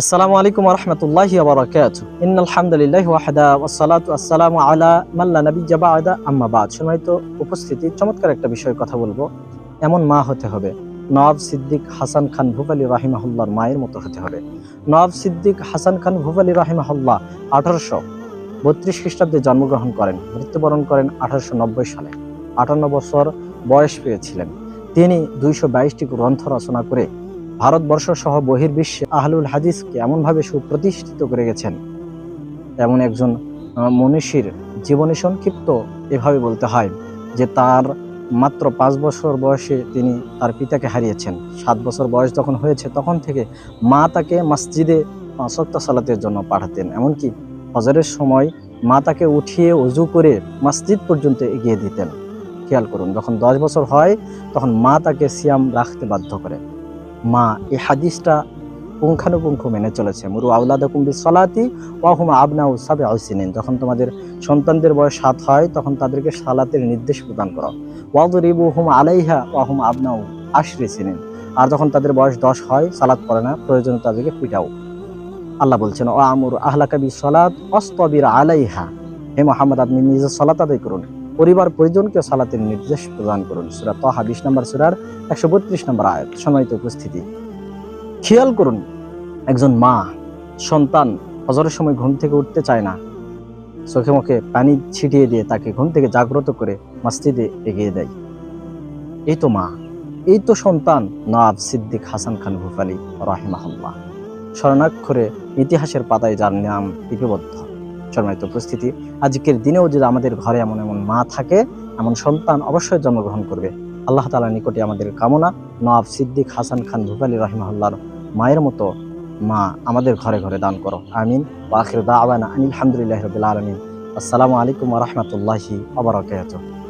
আসসালামু আলাইকুম রহমতুল্লাহি ওবরাকাত ইন্নাল হামদুলিল্লাহি ওয়াহদা ওয়াসসালাতু আসসালামু আলা মাল্লা নাবিয়্যা বা'দা। আম্মা বাদ। সম্মানিত উপস্থিতি, চমৎকার একটা বিষয় কথা বলব। এমন মা হতে হবে, নওয়াব সিদ্দিক হাসান খান ভুপালি রাহিমাহুল্লাহর মায়ের মতো হতে হবে। নওয়াব সিদ্দিক হাসান খান ভুপালি রাহিমাহুল্লাহ আঠারোশো বত্রিশ খ্রিস্টাব্দে জন্মগ্রহণ করেন, মৃত্যুবরণ করেন আঠারোশো নব্বই সালে। আটান্ন বছর বয়স পেয়েছিলেন। তিনি দুইশো বাইশটি গ্রন্থ রচনা করে ভারতবর্ষ সহ বহির্বিশ্বে আহলুল হাদিসকে এমনভাবে সুপ্রতিষ্ঠিত করে গেছেন। এমন একজন মনীষীর জীবনী সংক্ষিপ্ত এভাবে বলতে হয় যে তার মাত্র পাঁচ বছর বয়সে তিনি তার পিতাকে হারিয়েছেন। সাত বছর বয়স যখন হয়েছে তখন থেকে মা তাকে মসজিদে পাঁচক্ত সালাতের জন্য পাঠাতেন। এমনকি হজরের সময় মা তাকে উঠিয়ে অজু করে মসজিদ পর্যন্ত এগিয়ে দিতেন। খেয়াল করুন, যখন দশ বছর হয় তখন মা তাকে সিয়াম রাখতে বাধ্য করে। মা, এই হাদিসটা পুঙ্খানুপুঙ্খ মেনে চলেছে। মুরু আউলাদা কুম্বি সলাতি ওয়াহুম আবনাউ সাবে আইসিনিন যখন তোমাদের সন্তানদের বয়স সাত হয়, তখন তাদেরকে সালাতের নির্দেশ প্রদান করো। ওয়াদরিবু হুম আলাইহা ওয়াহুম আবনাউ আশরি সিনিন। আর যখন তাদের বয়স দশ হয়, সালাত করে না, প্রয়োজন তাদেরকে পিটাও। আল্লাহ বলছেন, ও আমুর আহলা কবি সলাত অস্তবির আলাইহা। হে মোহাম্মদ, আপনি নিজের সলাত আদায় করুন। পরিবার পরিজনকে সালাতের নির্দেশ প্রদান করুন। সুরা তহা বিশ নম্বর সুরার একশো বত্রিশ নম্বর আয়াত। সম্মানিত উপস্থিতি, খেয়াল করুন, একজন মা, সন্তান হজরের সময় ঘুম থেকে উঠতে চায় না। চোখে মুখে পানি ছিটিয়ে দিয়ে তাকে ঘুম থেকে জাগ্রত করে মসজিদে এগিয়ে দেয়। এই তো মা, এই তো সন্তান, নওয়াব সিদ্দিক হাসান খান ভুফালি রাহিমাহুল্লাহ। স্মরণাক্ষরে ইতিহাসের পাতায় যার নাম লিপিবদ্ধ। সম্মানিত উপস্থিতি। আজকের দিনেও যদি আমাদের ঘরে এমন এমন মা থাকে, এমন সন্তান অবশ্যই জন্মগ্রহণ করবে। আল্লাহ তালা নিকটে আমাদের কামনা। নওয়াব সিদ্দিক হাসান খান ভুপালি রহিমাহুল্লার মায়ের মতো মা আমাদের ঘরে ঘরে দান করো। আমিন। ওয়াখির দাওয়ানা আনিল হামদুলিল্লাহ রবিল আলমিন। আসসালামু আলাইকুম রহমতুল্লাহি আবরকাত